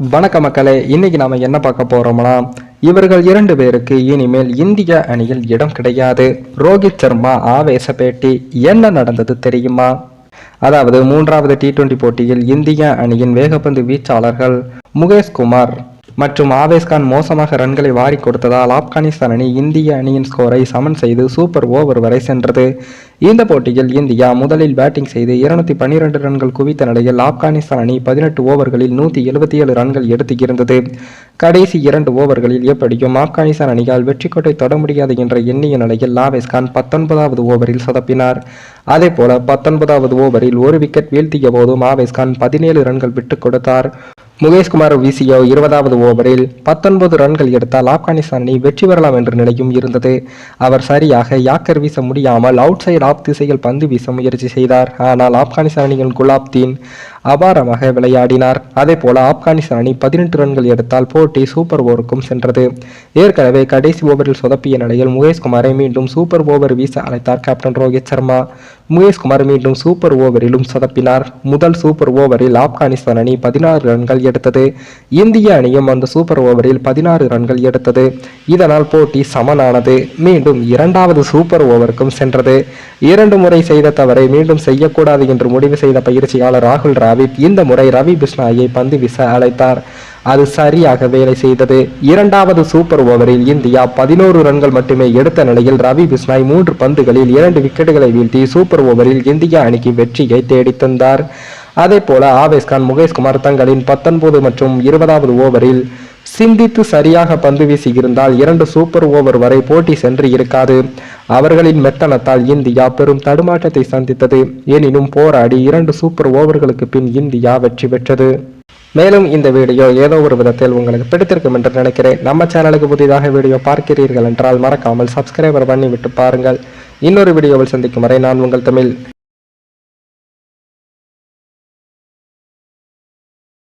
வணக்க மக்களே இன்னைக்கு நாம என்ன பார்க்க போறோம்னா இவர்கள் இரண்டு பேருக்கு இனிமேல் இந்திய அணியில் இடம் கிடையாது. ரோஹித் சர்மா ஆவேச பேட்டி என்ன நடந்தது தெரியுமா? அதாவது மூன்றாவது டி டுவெண்டி போட்டியில் இந்திய அணியின் வேகப்பந்து வீச்சாளர்கள் முகேஷ் குமார் மற்றும் ஆவேஸ்கான் மோசமாக ரன்களை வாரி கொடுத்ததால் ஆப்கானிஸ்தான் அணி இந்திய அணியின் ஸ்கோரை சமன் செய்து சூப்பர் ஓவர் வரை சென்றது. இந்த போட்டியில் இந்தியா முதலில் பேட்டிங் செய்து இருநூத்தி பன்னிரண்டு ரன்கள் குவித்த நிலையில் ஆப்கானிஸ்தான் அணி பதினெட்டு ஓவர்களில் நூற்றி எழுபத்தி ஏழு ரன்கள் எடுத்து இருந்தது கடைசி இரண்டு ஓவர்களில் எப்படியும் ஆப்கானிஸ்தான் அணியால் வெற்றி கோட்டை தொட முடியாது என்ற எண்ணிய நிலையில் ஆவேஸ்கான் பத்தொன்பதாவது ஓவரில் சொதப்பினார். அதே போல பத்தொன்பதாவது ஓவரில் ஒரு விக்கெட் வீழ்த்திய போதும் ஆவேஸ்கான் பதினேழு ரன்கள் விட்டுக் கொடுத்தார். முகேஷ்குமார் வீசிய இருபதாவது ஓவரில் பத்தொன்பது ரன்கள் எடுத்தால் ஆப்கானிஸ்தான் அணி வெற்றி பெறலாம் என்ற நிலையும் இருந்தது. அவர் சரியாக யாக்கர் வீச முடியாமல் அவுட் சைடு ஆப் திசையில் பந்து வீச முயற்சி செய்தார். ஆனால் ஆப்கானிஸ்தான் அணியின் குலாப்தீன் அபாரமாக விளையாடினார். அதே போல ஆப்கானிஸ்தான் அணி பதினெட்டு ரன்கள் எடுத்தால் போட்டி சூப்பர் ஓவருக்கும் சென்றது. ஏற்கனவே கடைசி ஓவரில் சொதப்பிய நிலையில் முகேஷ்குமாரை மீண்டும் சூப்பர் ஓவர் வீச அழைத்தார் கேப்டன் ரோஹித் சர்மா. முகேஷ்குமார் மீண்டும் சூப்பர் ஓவரிலும் சொதப்பினார். முதல் சூப்பர் ஓவரில் ஆப்கானிஸ்தான் அணி பதினாறு ரன்கள் எடுத்தது. இந்திய அணியும் அந்த சூப்பர் ஓவரில் பதினாறு ரன்கள் எடுத்தது. இதனால் போட்டி சமனானது. மீண்டும் இரண்டாவது சூப்பர் ஓவருக்கும் சென்றது. இரண்டு முறை செய்த தவறை மீண்டும் செய்யக்கூடாது என்று முடிவு செய்த பயிற்சியாளர் ராகுல் டிராவிட் இந்த முறை ரவி பிஸ்னாயை பந்து வீச அழைத்தார். அது சரியாக வேலை செய்தது. இரண்டாவது சூப்பர் ஓவரில் இந்தியா பதினோரு ரன்கள் மட்டுமே எடுத்த நிலையில் ரவி பிஸ்னாய் மூன்று பந்துகளில் இரண்டு விக்கெட்டுகளை வீழ்த்தி சூப்பர் ஓவரில் இந்தியா அணிக்கு வெற்றியை தேடித்தந்தார். அதே போல ஆவேஸ்கான் முகேஷ்குமார் தங்களின் பத்தொன்பது மற்றும் இருபதாவது ஓவரில் சிந்தித்து சரியாக பந்து வீசியிருந்தால் இரண்டு சூப்பர் ஓவர் வரை போட்டி சென்று இருக்காது. அவர்களின் மெத்தனத்தால் இந்தியா பெரும் தடுமாற்றத்தை சந்தித்தது. எனினும் போராடி இரண்டு சூப்பர் ஓவர்களுக்கு பின் இந்தியா வெற்றி பெற்றது. மேலும் இந்த வீடியோ ஏதோ ஒரு விதத்தில் உங்களுக்கு பிடித்திருக்கும் என்று நினைக்கிறேன். நம்ம சேனலுக்கு புதிதாக வீடியோ பார்க்கிறீர்கள் என்றால் மறக்காமல் சப்ஸ்கிரைபர் பண்ணி விட்டு பாருங்கள். இன்னொரு வீடியோவில் சந்திக்கும் வரை நான் உங்கள் தமிழ்.